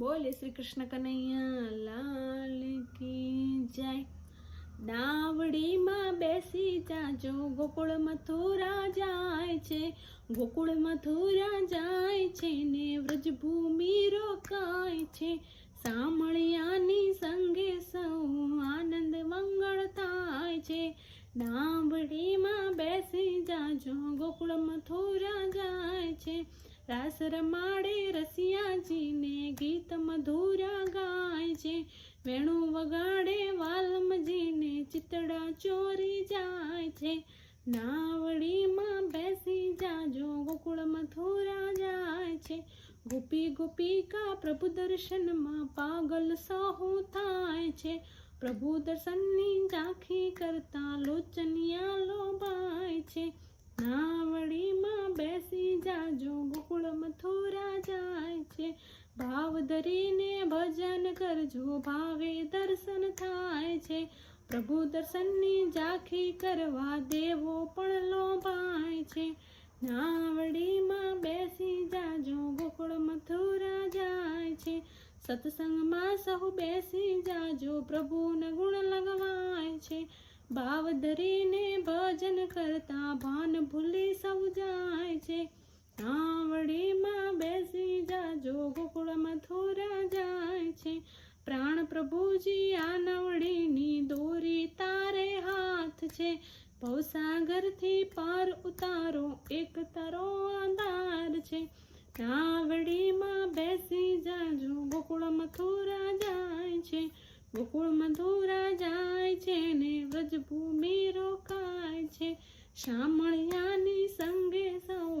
બોલે શ્રી કૃષ્ણ કનૈયા, લાલ કી જય. દાવડીમાં બેસી જાજો, ગોકુળ મથુરા જાય છે. ગોકુળ મથુરા જાય છે ને વ્રજભૂમિ રોકાય છે. સામળિયાની સંગે સૌ આનંદ મંગળ થાય છે. દાવડીમાં બેસી જાજો, ગોકુળ મથુરા જાય છે. રાસ રમાડે રસિયાજીને ગીત મધુરા ગાય છે. વેણુ વગાડે વાલમજીને ચિતડા ચોરી જાય છે. નાવડીમાં બેસી જાજો, ગોકુળ મથુરા જાય છે. ગોપી ગોપિકા પ્રભુ દર્શનમાં પાગલ સહુ થાય છે. પ્રભુ દર્શનની ઝાંખી કરતા લોચનિયા લોભાય છે. નાવડીમાં બેસી જાજો, ગોકુળ મથુરા જાય છે. ભાવ ધરીને ભજન કરજો, ભાવે દર્શન થાય છે. પ્રભુ દર્શનની ઝાંખી કરવા દેવો પણ લોભાય છે. નાવડીમાં બેસી જાજો, ગોકુળ મથુરા જાય છે. સત્સંગમાં સહુ બેસી જાજો, પ્રભુના ગુણ લગવાય છે. ભાવ ધરીને ભજન કરતા ભાન ભૂલી સૌ જાય છે. બેસી જાજો ગોકુળ મથુરા જાય છે. પ્રાણ પ્રભુજી આ નવડીની દોરી તારે હાથ છે. ભવસાગરથી પાર ઉતારો એક તારો આધાર છે. નાવડીમાં બેસી જાજો ગોકુળ મથુરા જાય છે. ગોકુળ મથુરા જાય છે ને વ્રજભૂમિ રોકાય છે. શામળિયાની સંગે સૌ